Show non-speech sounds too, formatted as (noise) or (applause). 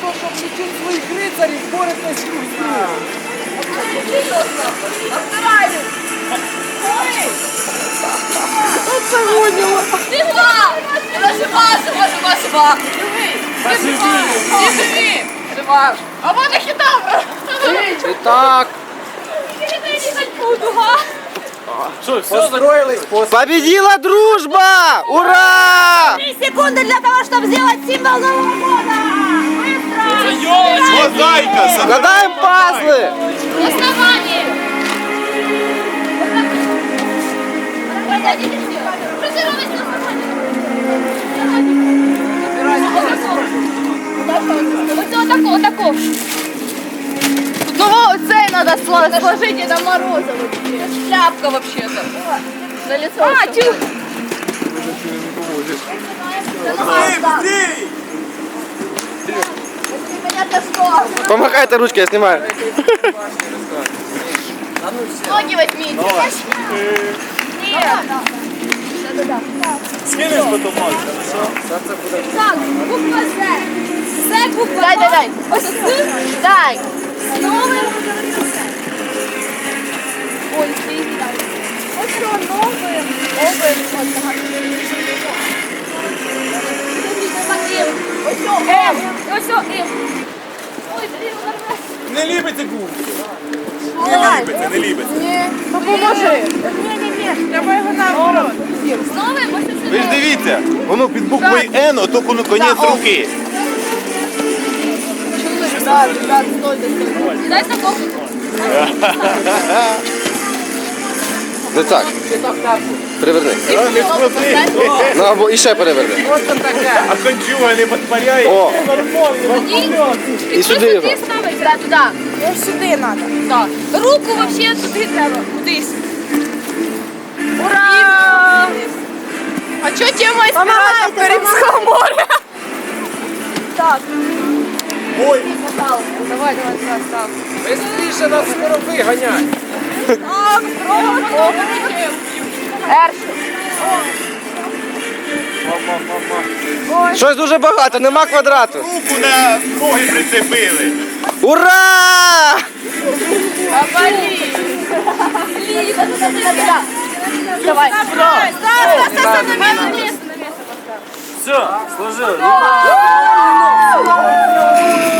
то, щоб лічить своїх рицарів, боретесь з другом. Оце гоняло. Жива! Вона жива, жива, жива, жива! Живий! Ти жива! Ти живі! Жива! А вона хитав! І так. Построїлись, Победила дружба! Ура! Три секунды для того, чтобы сделать символ Нового года! Быстро! Мозаика! Загадаем пазлы! Основание! Оце отако, отако. вот оцей треба сложити, это морозиво. Шляпка вообще-то. На лицо. А, тю! Помахайте ручкой, я снимаю. Ноги возьмите. Скинеш потім ноги. Так, буква З. З буква. Дай, дай, дай. Ось С. Дай. З новим. Ой, ти дай. Ось що новим. Новим. Ось. Ой, блін, Не любите гум. Не любите, не любите. Допоможи. Ні-ні-ні, треба його наоборот. З новим, ось Ви ж дивіться, воно під буквою Н, ото коно конець руки. Так, так. Дай такого. (laughs) Не так. Переверни. Ну або і ще переверни. А кончуга не підпаряє. О, і сюди його. Да, туди. Ось сюди треба. Так. Руку взагалі туди треба, кудись. Ура! А що тема піратів Карибського моря? Так. Ой, Давай, давай, давай, став. Бистріше нас скоро виганять. Щось дуже багато, нема квадрату. руку на ноги прицепили. Ура! Давай. Все, сложили.